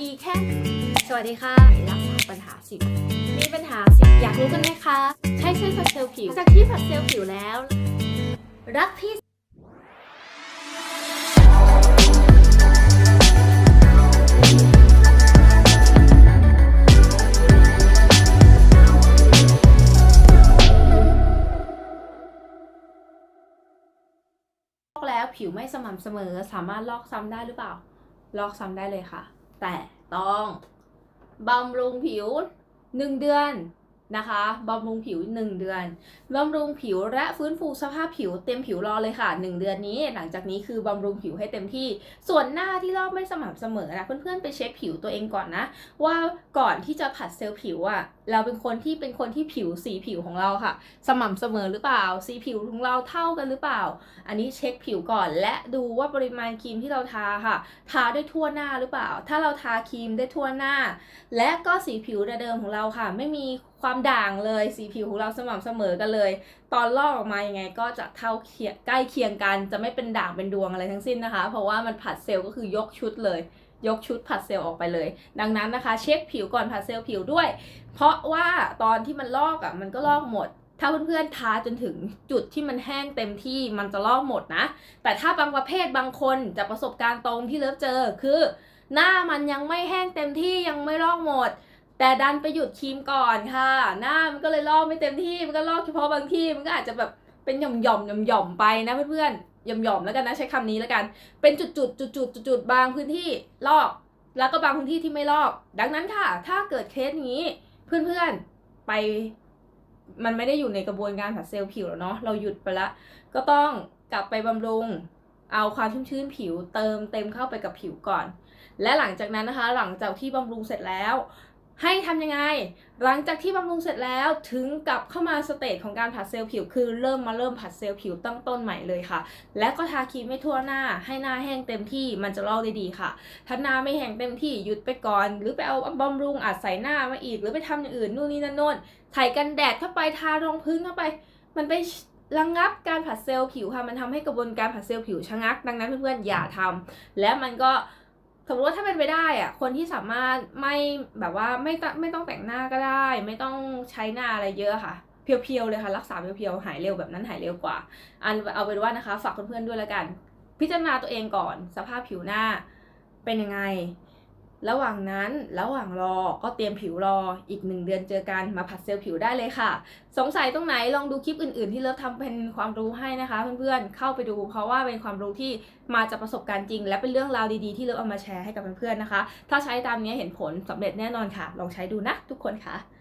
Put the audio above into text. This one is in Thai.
ดีแค่ สวัสดีค่ะรักษาปัญหาสิวมีปัญหาสิวอยากรู้กันไหมคะ ใช้ใช้ผัดเซลล์ผิว จากที่ผัดเซลล์ผิวแล้ว รักพี่ลอกแล้วผิวไม่สม่ำเสมอสามารถลอกซ้ำได้หรือเปล่า ลอกซ้ำได้เลยค่ะ แต่ต้องบำรุงผิว 1 เดือน นะคะบำรุงผิว 1 เดือนบำรุงผิวและฟื้นฟูสภาพผิวเต็มผิวรอเลยค่ะ 1 เดือนนี้ หลังจากนี้คือบำรุงผิวให้เต็มที่ ส่วนหน้าที่ลอกไม่สม่ำเสมอนะเพื่อนๆไปเช็คผิวตัวเองก่อนนะ ว่าก่อนที่จะผัดเซลล์ผิวอะ่ะเราเป็นคนที่เป็นคนที่ผิวสีผิวของเราค่ะ สม่ำเสมอหรือเปล่า สีผิวของเราเท่ากันหรือเปล่า อันนี้เช็คผิวก่อน และดูว่าปริมาณครีมที่เราทาค่ะ ทาได้ทั่วหน้าหรือเปล่า ถ้าเราทาครีมได้ทั่วหน้า และก็สีผิวเดิมของเราค่ะ ไม่มีความด่างเลยสีผิวของเราสม่ำเสมอกันเลย ตอนลอกออกมายังไงก็จะเท่าเคียงใกล้เคียงกันจะไม่เป็นด่างเป็นดวงอะไรทั้งสิ้นนะคะ เพราะว่ามันผัดเซลล์ก็คือยกชุดเลยยกชุดผัดเซลล์ออกไปเลย ดังนั้นนะคะ เช็คผิวก่อนผัดเซลล์ผิวด้วย เพราะว่าตอนที่มันลอกอะมันก็ลอกหมด ถ้าเพื่อนๆทาจนถึงจุดที่มันแห้งเต็มที่มันจะลอกหมดนะ แต่ถ้าบางประเภทบางคนจากประสบการณ์ตรงที่เลิฟเจอคือ หน้ามันยังไม่แห้งเต็มที่ยังไม่ลอกหมด แต่ดันไปหยุดครีมก่อนค่ะ หน้ามันก็เลยลอกไม่เต็มที่มันก็ลอกเฉพาะบางที่มันก็อาจจะแบบเป็นหย่อมหย่อมหย่อมหย่อมไปนะเพื่อนๆหย่อมหย่อมแล้วกันนะใช้คำนี้แล้วกัน เป็นจุดจุดจุดจุดจุดจุดบางพื้นที่ลอก แล้วก็บางพื้นที่ที่ไม่ลอก ดังนั้นค่ะ ถ้าเกิดเคสนี้เพื่อนๆไป มันไม่ได้อยู่ในกระบวนการผัดเซลล์ผิวแล้วเนาะเราหยุดไปละก็ต้องกลับไปบำรุงเอาความชุ่มชื้นผิวเติมเต็มเข้าไปกับผิวก่อน และหลังจากนั้นนะคะ หลังจากที่บำรุงเสร็จแล้ว ให้ทำยังไง หลังจากที่บำรุงเสร็จแล้วถึงกลับเข้ามาสเตจของการผัดเซลล์ผิวคือเริ่มมาเริ่มผัดเซลล์ผิวตั้งต้นใหม่เลยค่ะ และก็ทาครีมไม่ทั่วหน้า ให้หน้าแห้งเต็มที่มันจะลอกได้ดีค่ะ ถ้าหน้าไม่แห้งเต็มที่หยุดไปก่อน หรือไปเอาบำรุงอาจใส่หน้ามาอีก หรือไปทำอย่างอื่นนู่นนี่นั่นโน่นใส่กันแดดเข้าไปทารองพื้นเข้าไป มันไประงับการผัดเซลล์ผิวค่ะมันทำให้กระบวนการผัดเซลล์ผิวชะงัก ดังนั้นเพื่อนๆอย่าทำและมันก็ สมมติว่าถ้าเป็นไปได้อะคนที่สามารถไม่แบบว่าไม่ต้องไม่ต้องแต่งหน้าก็ได้ ไม่ต้องใช้หน้าอะไรเยอะค่ะ เพียวๆเลยค่ะ รักษาเพียวๆหายเร็วแบบนั้นหายเร็วกว่า อันเอาเป็นว่านะคะ ฝากเพื่อนๆด้วยแล้วกัน พิจารณาตัวเองก่อน สภาพผิวหน้าเป็นยังไง ระหว่างนั้นระหว่างรอก็เตรียมผิวรออีกหนึ่งเดือนเจอกันมาผัดเซลล์ผิวได้เลยค่ะ สงสัยตรงไหนลองดูคลิปอื่นๆ ที่เลิฟทำเป็นความรู้ให้นะคะ เพื่อนๆเข้าไปดู เพราะว่าเป็นความรู้ที่มาจากประสบการณ์จริง และเป็นเรื่องราวดีๆที่เลิฟเอามาแชร์ให้กับเพื่อนๆนะคะ ถ้าใช้ตามนี้เห็นผลสำเร็จแน่นอนค่ะ ลองใช้ดูนะทุกคนค่ะ